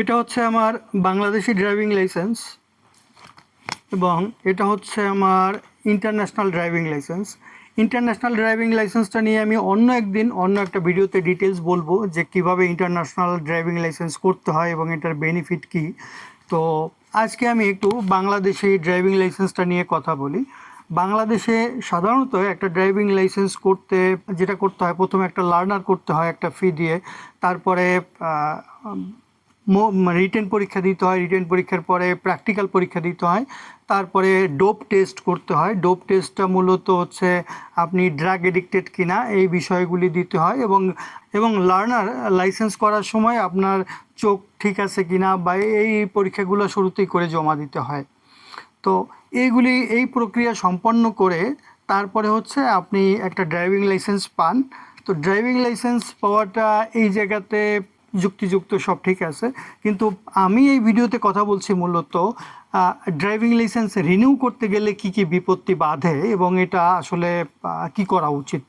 এটা হচ্ছে আমার বাংলাদেশি ড্রাইভিং লাইসেন্স এবং এটা হচ্ছে আমার international driving licence. International driving লাইসেন্সটা নিয়ে আমি অন্য একদিন অন্য একটা ভিডিওতে ডিটেলস বলব যে কীভাবে ইন্টারন্যাশনাল ড্রাইভিং লাইসেন্স করতে হয় এবং এটার বেনিফিট কী। তো আজকে আমি একটু বাংলাদেশি ড্রাইভিং লাইসেন্সটা নিয়ে কথা বলি। বাংলাদেশে সাধারণত একটা ড্রাইভিং লাইসেন্স করতে, যেটা করতে হয়, প্রথমে একটা লার্নার করতে হয় একটা ফি দিয়ে, তারপরে রিটেন পরীক্ষা দিতে হয়, রিটেন পরীক্ষার পরে প্র্যাকটিক্যাল পরীক্ষা দিতে হয়, তারপরে ডোপ টেস্ট করতে হয়। ডোপ টেস্টটা মূলত হচ্ছে আপনি ড্রাগ এডিক্টেড কিনা এই বিষয়গুলি দিতে হয় এবং এবং লার্নার লাইসেন্স করার সময় আপনার চোখ ঠিক আছে কিনা বা এই পরীক্ষাগুলো শুরুতেই করে জমা দিতে হয়। তো এইগুলি, এই প্রক্রিয়া সম্পন্ন করে তারপরে হচ্ছে আপনি একটা ড্রাইভিং লাইসেন্স পান। তো ড্রাইভিং লাইসেন্স পাওয়াটা এই জায়গাতে যুক্তিযুক্ত সব ঠিক আছে। কিন্তু আমি এই ভিডিওতে কথা বলছি মূলত ড্রাইভিং লাইসেন্স রিনিউ করতে গেলে কি কি বিপত্তি বাধে এবং এটা আসলে কি করা উচিত?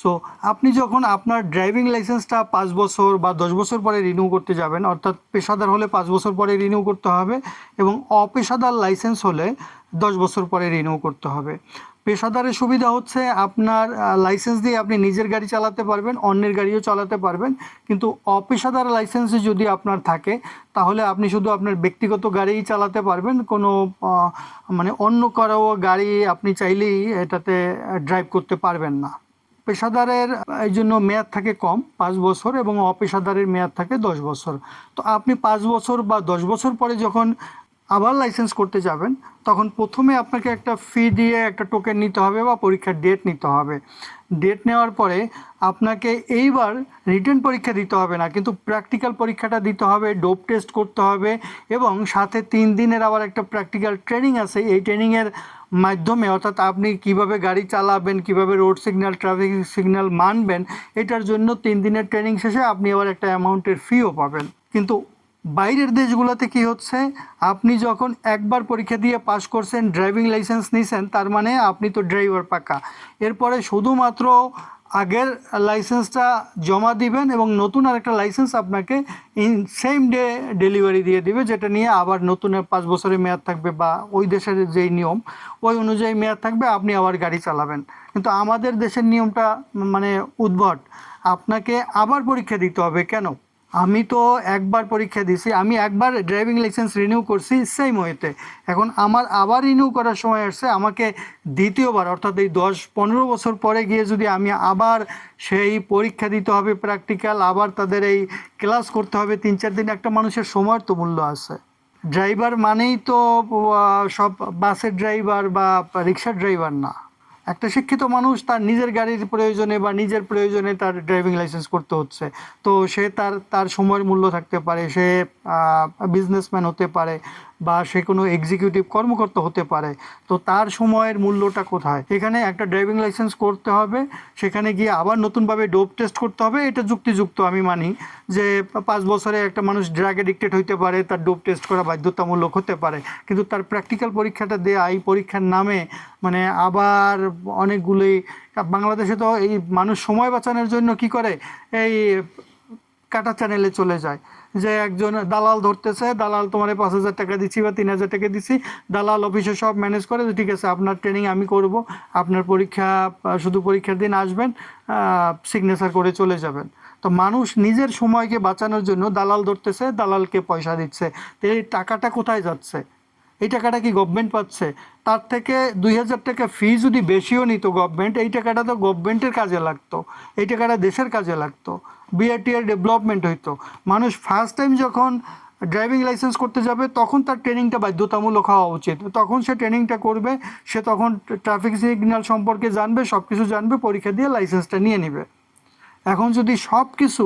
সো আপনি যখন আপনার ড্রাইভিং লাইসেন্সটা পাঁচ বছর বা দশ বছর পরে রিনিউ করতে যাবেন, অর্থাৎ পেশাদার হলে পাঁচ বছর পরে রিনিউ করতে হবে এবং অপেশাদার লাইসেন্স হলে দশ বছর পরে রিনিউ করতে হবে। পেশাদারের সুবিধা হচ্ছে আপনার লাইসেন্স দিয়ে আপনি নিজের গাড়ি চালাতে পারবেন, অন্যের গাড়িও চালাতে পারবেন। কিন্তু অপেশাদার লাইসেন্সে যদি আপনার থাকে, তাহলে আপনি শুধু আপনার ব্যক্তিগত গাড়িই চালাতে পারবেন। কোনো মানে অন্য কারও গাড়ি আপনি চাইলেই এটাতে ড্রাইভ করতে পারবেন না। পেশাদারের এই জন্য মেয়াদ থাকে কম, পাঁচ বছর এবং অপেশাদারের মেয়াদ থাকে দশ বছর। তো আপনি পাঁচ বছর বা দশ বছর পরে যখন আবার লাইসেন্স করতে যাবেন, তখন প্রথমে আপনাকে একটা ফি দিয়ে একটা টোকেন নিতে হবে বা পরীক্ষার ডেট নিতে হবে। ডেট নেওয়ার পরে আপনাকে এইবার রিটার্ন পরীক্ষা দিতে হবে না, কিন্তু প্র্যাকটিক্যাল পরীক্ষাটা দিতে হবে ডোপ টেস্ট করতে হবে এবং সাথে তিন দিনের আবার একটা প্র্যাকটিক্যাল ট্রেনিং আছে। এই ট্রেনিংয়ের মাধ্যমে, অর্থাৎ আপনি কীভাবে গাড়ি চালাবেন, কীভাবে রোড সিগন্যাল ট্রাফিক সিগন্যাল মানবেন, এটার জন্য তিন দিনের ট্রেনিং শেষে আপনি আবার একটা অ্যামাউন্টের ফিও পাবেন। কিন্তু বাইরের দেশগুলোতে কি হচ্ছে? আপনি যখন একবার পরীক্ষা দিয়ে পাশ করছেন ড্রাইভিং লাইসেন্স নিছেন, তার মানে আপনি তো ড্রাইভার পাকা। এরপরে শুধুমাত্র আগের লাইসেন্সটা জমা দিবেন এবং নতুন আরেকটা লাইসেন্স আপনাকে ইন সেম ডে ডেলিভারি দিয়ে দিবে, যেটা নিয়ে আবার নতুন পাঁচ বছরের মেয়াদ থাকবে বা ওই দেশের যেই নিয়ম, ওই অনুযায়ী মেয়াদ থাকবে, আপনি আবার গাড়ি চালাবেন। কিন্তু আমাদের দেশের নিয়মটা মানে উদ্ভট। আপনাকে আবার পরীক্ষা দিতে হবে। কেন? আমি তো একবার পরীক্ষা দিয়েছি, আমি একবার ড্রাইভিং লাইসেন্স রিনিউ করছি সেই ওয়েতে। এখন আমার আবার রিনিউ করার সময় আসছে, আমাকে দ্বিতীয়বার, অর্থাৎ এই দশ পনেরো বছর পরে গিয়ে যদি আমি আবার সেই পরীক্ষা দিতে হবে প্র্যাকটিক্যাল আবার তাদের এই ক্লাস করতে হবে, তিন চার দিন একটা মানুষের সময়ের তো মূল্য আছে। ড্রাইভার মানেই তো সব বাসের ড্রাইভার বা রিক্সার ড্রাইভার না। একটা শিক্ষিত মানুষ তার নিজের গাড়ির প্রয়োজনে বা নিজের প্রয়োজনে তার ড্রাইভিং লাইসেন্স করতে হচ্ছে। তো সে তার তার সময়ের মূল্য থাকতে পারে, সে বিজনেসম্যান হতে পারে বা সে কোনো এক্সিকিউটিভ কর্মকর্তা হতে পারে। তো তার সময়ের মূল্যটা কোথায়? এখানে একটা ড্রাইভিং লাইসেন্স করতে হবে, সেখানে গিয়ে আবার নতুনভাবে ডোপ টেস্ট করতে হবে, এটা যুক্তিযুক্ত আমি মানি যে পাঁচ বছরে একটা মানুষ ড্রাগ এডিক্টেড হইতে পারে, তার ডোপ টেস্ট করা বাধ্যতামূলক হতে পারে। কিন্তু তার প্র্যাকটিক্যাল পরীক্ষাটা দেয়া, এই পরীক্ষার নামে মানে আবার অনেকগুলোই বাংলাদেশে তো এই মানুষ সময় বাঁচানোর জন্য কি করে? এই কাটা চ্যানেলে চলে যায়। যে একজন দালাল ধরতেছে, দালাল তোমার পাঁচ হাজার টাকা দিচ্ছি বা তিন হাজার টাকা দিচ্ছি দালাল অফিসে সব ম্যানেজ করে ঠিক আছে, আপনার ট্রেনিং আমি করব, আপনার পরীক্ষা, শুধু পরীক্ষার দিন আসবেন সিগনেচার করে চলে যাবেন। তো মানুষ নিজের সময়কে বাঁচানোর জন্য দালাল ধরতেছে, দালালকে পয়সা দিচ্ছে। তো এই টাকাটা কোথায় যাচ্ছে? এই টাকাটা কি গভর্নমেন্ট পাচ্ছে? তার থেকে দুই হাজার টাকা ফি যদি বেশিও নিত গভর্নমেন্ট এই টাকাটা তো গভর্নমেন্টের কাজে লাগতো। এই টাকাটা দেশের কাজে লাগতো। বিআরটিআর ডেভেলপমেন্ট হইতো। মানুষ ফার্স্ট টাইম যখন ড্রাইভিং লাইসেন্স করতে যাবে, তখন তার ট্রেনিংটা বাধ্যতামূলক হওয়া উচিত। তখন সে ট্রেনিংটা করবে, সে তখন ট্রাফিক সিগন্যাল সম্পর্কে জানবে সব কিছু জানবে, পরীক্ষা দিয়ে লাইসেন্সটা নিয়ে নেবে। এখন যদি সব কিছু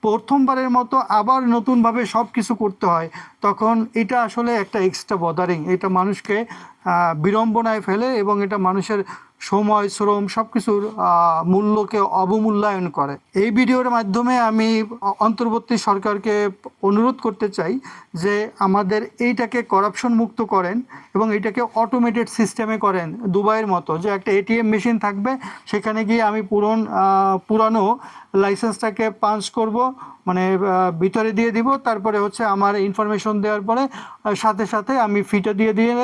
প্রথমবারের মতো আবার নতুনভাবে সব কিছু করতে হয়, তখন এটা আসলে একটা এক্সট্রা বদারিং এটা মানুষকে বিড়ম্বনায় ফেলে এবং এটা মানুষের সময়, শ্রম সব কিছুর মূল্যকে অবমূল্যায়ন করে। এই ভিডিওর মাধ্যমে আমি অন্তর্বর্তী সরকারকে অনুরোধ করতে চাই যে আমাদের এইটাকে করাপশন মুক্ত করেন এবং এটাকে অটোমেটেড সিস্টেমে করেন দুবাইয়ের মতো, যে একটা এটিএম মেশিন থাকবে, সেখানে গিয়ে আমি পুরন পুরানো লাইসেন্সটাকে পাঞ্চ করব মানে ভিতরে দিয়ে দিব, তারপরে হচ্ছে আমার ইনফরমেশন দেওয়ার পরে সাথে সাথে আমি ফিটা দিয়ে দিয়ে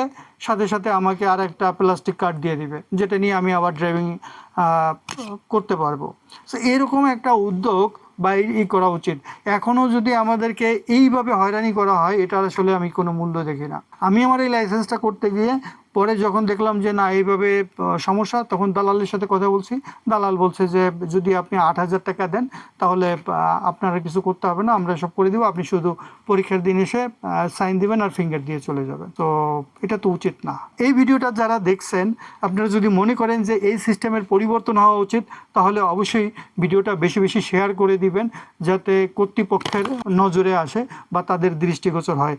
সাথে সাথে আমাকে আর একটা প্লাস্টিক কার্ড দিয়ে দিবে, যেটা নিয়ে আমি আবার ড্রাইভিং করতে পারব। সো এরকম একটা উদ্যোগ বা এই করা উচিত। এখনও যদি আমাদেরকে এইভাবে হয়রানি করা হয় এটা আসলে আমি কোনো মূল্য দেখি না। আমি আমার এই লাইসেন্সটা করতে গিয়ে পরে যখন দেখলাম যে না, এইভাবে সমস্যা, তখন দালালের সাথে কথা বলছি। দালাল বলছে যে, যদি আপনি আট হাজার টাকা দেন, তাহলে আপনারা কিছু করতে হবে না, আমরা সব করে দিব। আপনি শুধু পরীক্ষার দিন এসে সাইন দিবেন আর ফিঙ্গার দিয়ে চলে যাবে তো এটা তো উচিত না। এই ভিডিওটা যারা দেখছেন, আপনারা যদি মনে করেন যে এই সিস্টেমের পরিবর্তন হওয়া উচিত, তাহলে অবশ্যই ভিডিওটা বেশি বেশি শেয়ার করে দিবেন, যাতে কর্তৃপক্ষের নজরে আসে বা তাদের দৃষ্টিগোচর হয়।